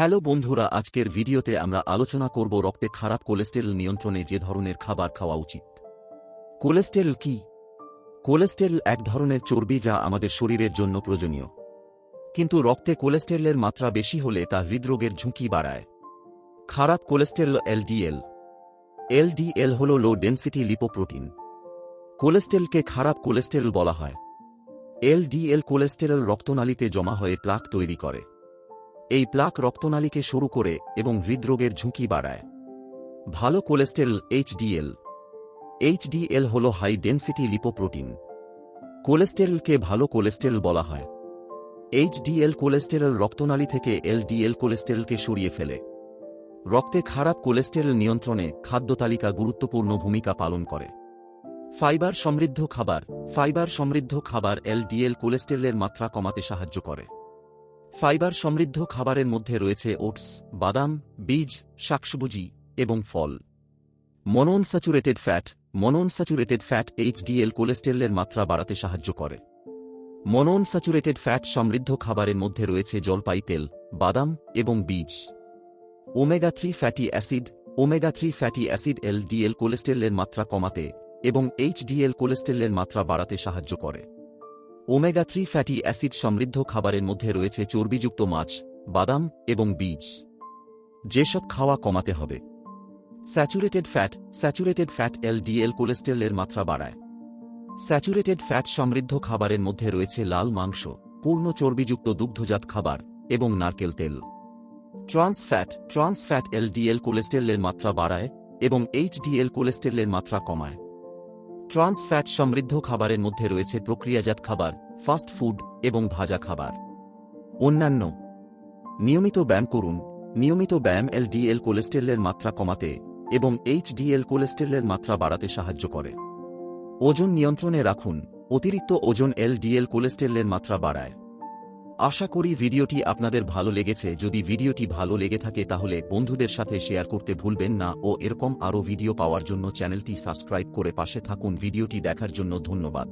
Hello বন্ধুরা, আজকের ভিডিওতে আমরা আলোচনা করব রক্তে খারাপ কোলেস্টেরল নিয়ন্ত্রণে যে ধরনের খাবার খাওয়া উচিত। কোলেস্টেরল কি? কোলেস্টেরল এক ধরনের চর্বি যা আমাদের শরীরের জন্য প্রয়োজনীয়। কিন্তু রক্তে কোলেস্টেরলের মাত্রা বেশি হলে তা হৃদরোগের ঝুঁকি বাড়ায়। খারাপ কোলেস্টেরল এলডিএল। এলডিএল হল লো ডেন্সিটি লিপোপ্রোটিন কোলেস্টেরলকে খারাপ কোলেস্টেরল বলা হয়। এলডিএল কোলেস্টেরল রক্তনালীতে জমা হয়ে প্লাক তৈরি করে। এই প্লাক রক্তনালীকে শুরু করে এবং হৃদরোগের ঝুঁকি বাড়ায়। ভালো কোলেস্টেরল এইচডিএল এইচডিএল হল হাই ডেন্সিটি লিপোপ্রোটিন কোলেস্টেরলকে ভালো কোলেস্টেরল বলা হয়। এইচডিএল কোলেস্টেরল রক্তনালী থেকে এলডিএল কোলেস্টেরলকে সরিয়ে ফেলে। রক্তে খারাপ কোলেস্টেরল নিয়ন্ত্রণে খাদ্য তালিকা গুরুত্বপূর্ণ ভূমিকা পালন করে। ফাইবার সমৃদ্ধ খাবার। ফাইবার সমৃদ্ধ খাবার এলডিএল কোলেস্টেরলের মাত্রা কমাতে সাহায্য করে। ফাইবার সমৃদ্ধ খাবারের মধ্যে রয়েছে ওটস, বাদাম, বীজ, শাকসবজি এবং ফল। Monounsaturated fat monounsaturated fat HDL কোলেস্টেরলের মাত্রা বাড়াতে সাহায্য করে। মনোনস্যাচুরেটেড ফ্যাট সমৃদ্ধ খাবারের মধ্যে রয়েছে জলপাই তেল, বাদাম এবং বীজ। Omega three fatty acid, omega three fatty acid LDL কোলেস্টেরলের মাত্রা কমাতে এবং এইচডিএল কোলেস্টেরলের মাত্রা বাড়াতে সাহায্য করে। ওমেগা থ্রি ফ্যাটি অ্যাসিড সমৃদ্ধ খাবারের মধ্যে রয়েছে চর্বিযুক্ত মাছ, বাদাম এবং বীজ। যেসব খাওয়া কমাতে হবে। Saturated fat saturated fat LDL কোলেস্টেরলের মাত্রা বাড়ায়। স্যাচুরেটেড ফ্যাট সমৃদ্ধ খাবারের মধ্যে রয়েছে লাল মাংস, পূর্ণ চর্বিযুক্ত দুগ্ধজাত খাবার এবং নারকেল তেল। Trans fat trans fat LDL কোলেস্টেরলের মাত্রা বাড়ায় এবং এইচডিএল কোলেস্টেরলের মাত্রা কমায়। ট্রান্স ফ্যাট সমৃদ্ধ খাবারের মধ্যে রয়েছে প্রক্রিয়াজাত খাবার, ফাস্ট ফুড এবং ভাজা খাবার। অন্যান্য, নিয়মিত ব্যায়াম করুন। নিয়মিত ব্যায়াম এলডিএল কোলেস্টেরলের মাত্রা কমাতে এবং এইচডিএল কোলেস্টেরলের মাত্রা বাড়াতে সাহায্য করে। ওজন নিয়ন্ত্রণে রাখুন। অতিরিক্ত ওজন এলডিএল কোলেস্টেরলের মাত্রা বাড়ায়। আশা করি ভিডিওটি আপনাদের ভালো লেগেছে। যদি ভিডিওটি ভালো লেগে থাকে তাহলে বন্ধুদের সাথে শেয়ার করতে ভুলবেন না ও এরকম আরও ভিডিও পাওয়ার জন্য চ্যানেলটি সাবস্ক্রাইব করে পাশে থাকুন। ভিডিওটি দেখার জন্য ধন্যবাদ।